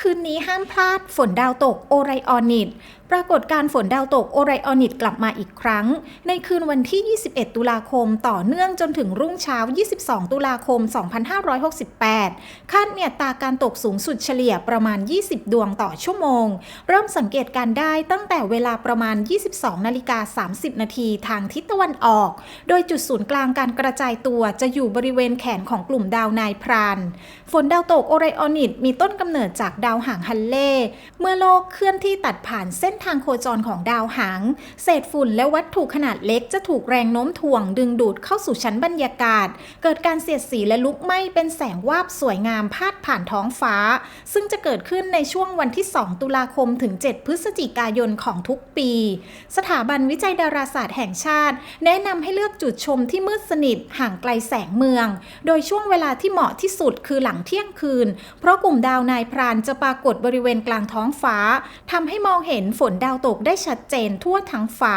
คืนนี้ห้ามพลาดฝนดาวตกโอไรออนิด ปรากฏการฝนดาวตกโอไรออนิตกลับมาอีกครั้ง ในคืนวันที่ 21 ตุลาคม ต่อเนื่องจนถึงรุ่งเช้า 22 ตุลาคม 2568 คาดเมีอัตาการตกสูงสุดเฉลี่ยประมาณ 20 ดวงต่อชั่วโมง เริ่มสังเกตการได้ตั้งแต่เวลาประมาณ 22 นาฬิกา 30 นาทีทางทิศตะวันออก โดยจุดศูนย์กลางการกระจายตัวจะอยู่บริเวณแขนของกลุ่มดาวนายพราน ฝนดาวตกโอไรออนิตมีต้นกำเนิดจากดาวหางฮันเล่ เมื่อโลกเคลื่อนที่ตัดผ่านเส้นทางโคจรของดาวหาง เศษฝุ่นและวัตถุขนาดเล็กจะถูกแรงโน้มถ่วงดึงดูดเข้าสู่ชั้นบรรยากาศ เกิดการเสียดสีและลุกไหม้เป็นแสงวาบสวยงามพาดผ่านท้องฟ้า ซึ่งจะเกิดขึ้นในช่วงวันที่ 2 ตุลาคมถึง 7 พฤศจิกายนของทุกปี สถาบันวิจัยดาราศาสตร์แห่งชาติ แนะนำให้เลือกจุดชมที่มืดสนิทห่างไกลแสงเมือง โดยช่วงเวลาที่เหมาะที่สุดคือหลังเที่ยงคืน เพราะกลุ่มดาวนายพรานจะปรากฏบริเวณกลางท้องฟ้าทำให้มองเห็นฝนนดาวตกได้ชัดเจนทั่วทั้งฟ้า